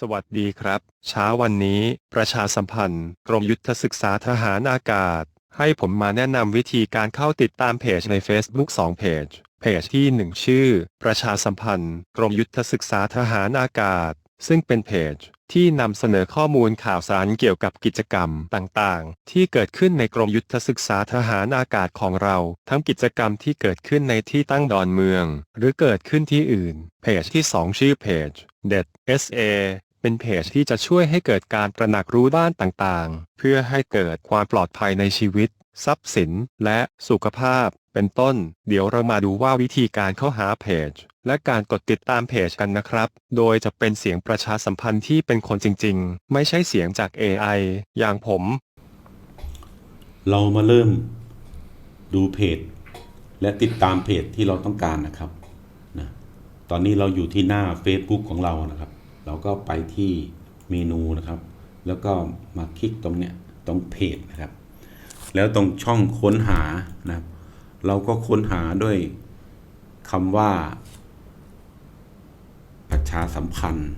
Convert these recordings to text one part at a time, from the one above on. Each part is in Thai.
สวัสดีครับ เช้าวันนี้ ประชาสัมพันธ์ กรมยุทธศึกษาทหารอากาศ ให้ผมมาแนะนำวิธีการเข้าติดตามเพจใน Facebook 2เพจ เพจที่ 1 ชื่อ ประชาสัมพันธ์ กรมยุทธศึกษาทหารอากาศ ซึ่งเป็นเพจ ที่นำเสนอข้อมูลข่าวสารเกี่ยวกับกิจกรรมต่างๆ ที่เกิดขึ้นในกรมยุทธศึกษาทหารอากาศของเรา ทั้งกิจกรรมที่เกิดขึ้นในที่ตั้งดอนเมือง หรือเกิดขึ้นที่อื่น เพจที่ 2 ชื่อเพจเด็ด SA เป็นเพจที่จะช่วยให้เกิดการตระหนักรู้ด้านต่างๆ เพื่อให้เกิดความปลอดภัยในชีวิต ทรัพย์สิน และสุขภาพ เป็นต้น เดี๋ยวเรามาดูว่าวิธีการเข้าหาเพจ และการกดติดตามเพจกันนะครับ โดยจะเป็นเสียงประชาสัมพันธ์ที่เป็นคนจริงๆ ไม่ใช่เสียงจาก AI อย่างผม เรามาเริ่มดูเพจ และติดตามเพจที่เราต้องการนะครับนะตอนนี้เราอยู่ที่หน้า Facebook ของเรานะครับ เราก็ไปที่เมนูนะครับ แล้วก็มาคลิกตรงเนี้ยตรงเพจนะครับ แล้วตรงช่องค้นหานะครับ เราก็ค้นหาด้วยคำว่า ประชาสัมพันธ์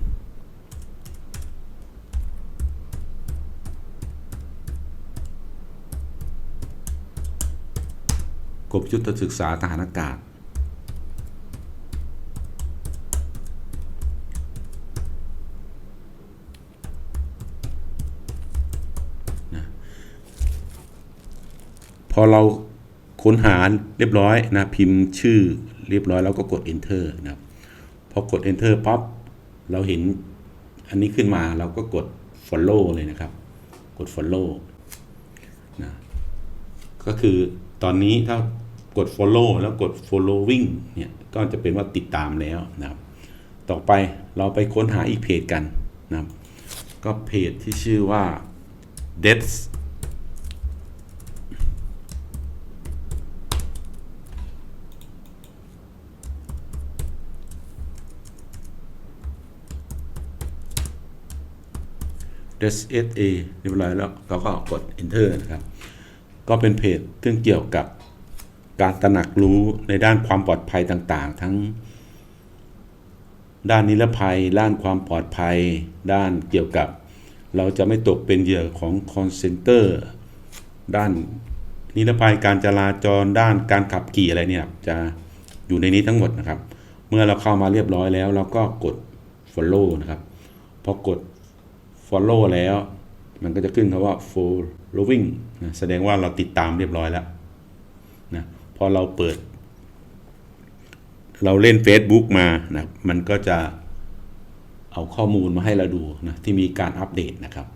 กรมยุทธศึกษาทหารอากาศ อเราค้นหาเรียบร้อยนะพิมพ์ชื่อเรียบร้อยแล้วก็กด enter นะครับพอกด enter ปั๊บเราเห็นอันนี้ขึ้นมาเราก็กด follow เลยนะครับ กด follow นะก็คือตอนนี้ถ้ากด follow แล้วกด following เนี่ยก็จะเป็นว่าติดตามแล้วนะครับ ต่อไปเราไปค้นหาอีกเพจกันนะครับ ก็เพจที่ชื่อว่า deaths เดสเอเเรียบร้อยแล้วเราก็กด enter นะครับ ก็เป็นเพจซึ่งเกี่ยวกับการตระหนักรู้ในด้านความปลอดภัยต่างๆ ทั้ง ด้านนิรภัย ด้านความปลอดภัย ด้านเกี่ยวกับ เราจะไม่ตกเป็นเหยื่อของคอนเซนเตอร์ด้านนิรภัยการจราจรด้านการขับขี่อะไรเนี่ยจะอยู่ในนี้ทั้งหมดนะครับ เมื่อเราเข้ามาเรียบร้อยแล้ว เราก็กด follow นะครับพอกด follow แล้ว มันก็จะขึ้นคำว่า following นะแสดงว่าเราติดตามเรียบร้อยแล้วนะพอเราเปิด เราเล่น Facebook มานะมันก็จะเอาข้อมูลมาให้เราดูนะที่มีการอัปเดตนะครับ